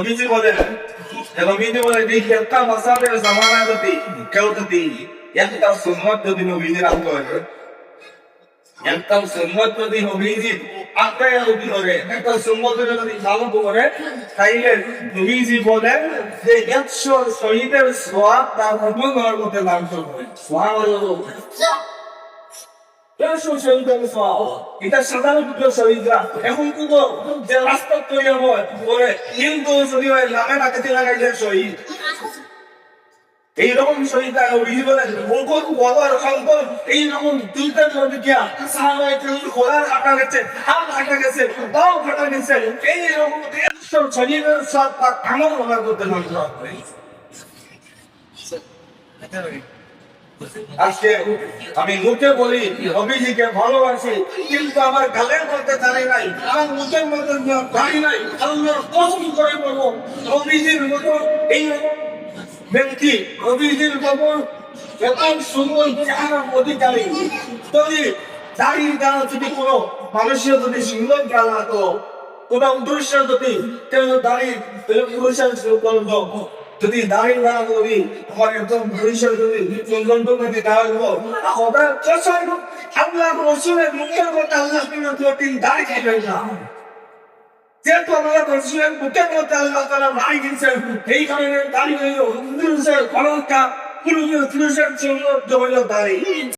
নবীজি বলেন নবীজি বলেন এই জামানা যদি কেউ বলেন যে একশো শহীদের সোয়াব তার হুকুম হওয়ার মধ্যে লাভ করবে একশো শহীদের সোয়াব এটা সাধারণ দুটো শহীদরা এখন কিন্তু যে রাস্তা তৈরি হয় বলে কিন্তু যদি ওই নামে ডাকাতি লাগাইলে শহীদ এইরকম শহীদরা বলেন বলকন বলার সম্পদ এইরকম দুইটা নদী গিয়া সাহাবায়ে ঘোড়ার কাটা গেছে হাত কাটা গেছে দাও কাটা গেছে। এইরকম একশো শহীদের সাথে তার কামড় ব্যবহার করতে লাগল। আজকে আমি মুখে বলি অভিজিকে ভালোবাসি, কিন্তু আমার গালের মধ্যে জানি নাই, আমার মুখের মধ্যে জানি নাই, আল্লাহর কসম করে বলব অভিজির মতো এই ব্যক্তি অভিজির মতো এত সুন্দর চেহারার অধিকারী। যদি দাঁড়িয়ে দাঁড়া যদি কোনো মানুষের যদি সুন্দর জ্ঞান হতো কোনো উদ্দেশ্য যদি কেউ দাঁড়িয়ে পুরুষের যদি দাঁড়িয়ে দাঁড়া করি আমার একদম ভবিষ্যৎ যদি দাঁড়াবো ওটা চষাই আল্লাহ রসুলের মুখের মধ্যে আল্লাহ তিন দাঁড়িয়ে খাইবেন না। যেহেতু আমরা রসুলের মুখের মধ্যে আল্লাহ তারা এই কারণে দাঁড়িয়ে দাঁড়িয়ে।